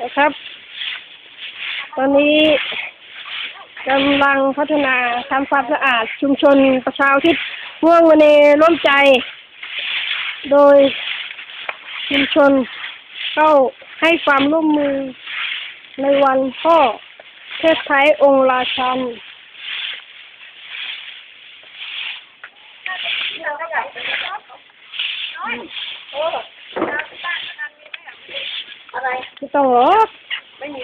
นะครับ ตอนนี้กำลังพัฒนาทำความสะอาดชุมชนประชาอุทิศม่วงวเนร่วมใจ โดยชุมชนเข้าให้ความร่วมมือในวันพ่อเทพไทยองค์ราชันอะไร ไม่ ต้องหรอกไม่มี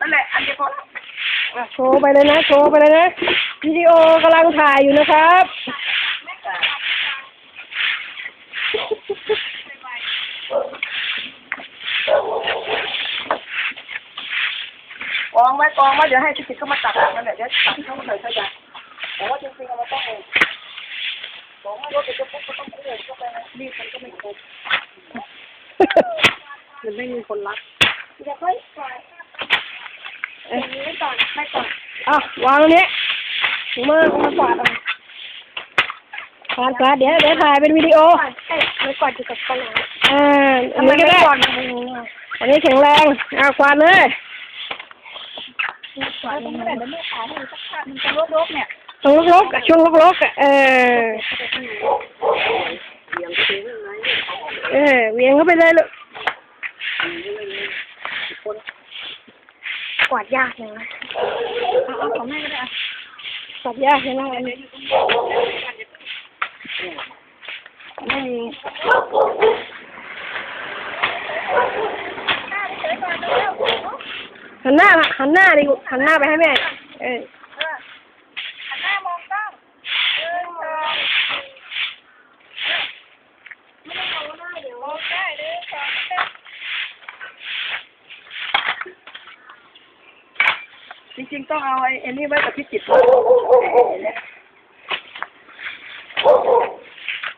นั่นแหละอันเดียวพอแล้วอะโชว์ไปเลยนะโชว์ไปเลยนะวิดีโอกำลังถ่ายอยู่นะครับกองไว้กองไว้เดี๋ยวให้ชิคกี้เขามาตัดนั่นแหละเดี๋ยวตัดเข้ามาใส่ขยะแต่ว่าจริงๆเราต้องเองกองไว้รถเดี๋ยวจะปุ๊บก็ต้องคู่เข้าไปนะรีบมันก็ไม่ครบ มันไม่มีคนรักเดี๋ยวค่อยปล่อยอย่างนี้ก่อนไม่ก่อนอะวางตรงนี้ถุงมือเอามากวาดเอากวาดกวาดเดี๋ยวเดี๋ยวถ่ายเป็นวิดีโอเอ้ยไม่ก่อนอยู่กับกระหลังอ่าอันนี้ก็ได้ก่อนมันมีอะอันนี้แข็งแรงเอากวาดเลยก่อนมันไม่ได้เดี๋ยวไม่ขายให้สักพักมันจะลดๆเนี่ยตรงลกๆอะช่วงลกๆอะเออเสียงเพลงอะไรเออเวียงเข้าไปเลยลูก กวาดยากเลยนะเอาเอาของแม่ก็ได้ตัดยากใช่ไหมอันนี้ไม่มีหันหน้ามาหันหน้าดิหันหน้าไปให้แม่ เออ หันหน้ามองกล้องหนึ่งสองไม่ต้องมองหน้าเดี๋ยวมองได้หนึ่งสองสาม จริงๆต้องเอาไอ้ไอ้นี่ไว้กับพี่จิตร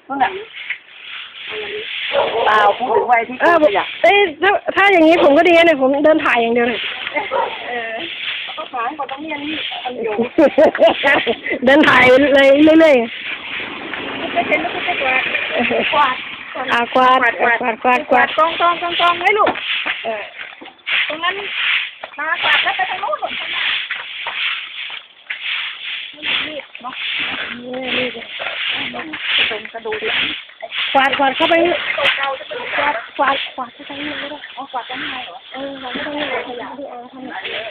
นั่นแหละเปล่าพูดถึงไว้ที่เออขยะเอ้ยถ้าถ้าอย่างนี้ผมก็ดีนะเนี่ยผมเดินถ่ายอย่างเดียวเลย เออก็ขายหมดตรงนี้อันนี้อันอยู่เดินถ่ายเลยเรื่อยไม่เป็นแล้วก็จะกวาดๆกวาดอ่ากวาดกวาดกวาดกวาด กวาดกองกองกองกองให้ลูกเออตรงนั้น มากวาดแล้วไปทางโน้นหมดนี่เนาะตรงกระดูกกวาดกวาดเข้าไปกวาดกวาดกวาดที่ทางนี้ก็ได้อ๋อกวาดด้านในเหรอเออเราไม่ต้องมีขยะที่เอาทำไหนเลย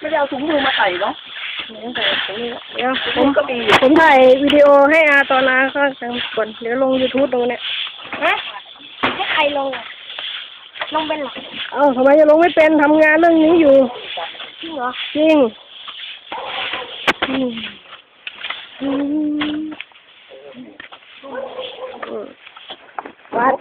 ไม่ได้เอาถุงมือมาใส่เนาะเดี๋ยวผมถ่ายวิดีโอให้อาตอนนาเขาทำก่อนเดี๋ยวลง YouTube ตรงเนี้ยฮะให้ใครลงอะ ลงเป็นหรอเอ้าทำไมจะลงไม่เป็นทำงานเรื่องนี้อยู่ จริงเหรอ จริงอืมอืมอืมวัด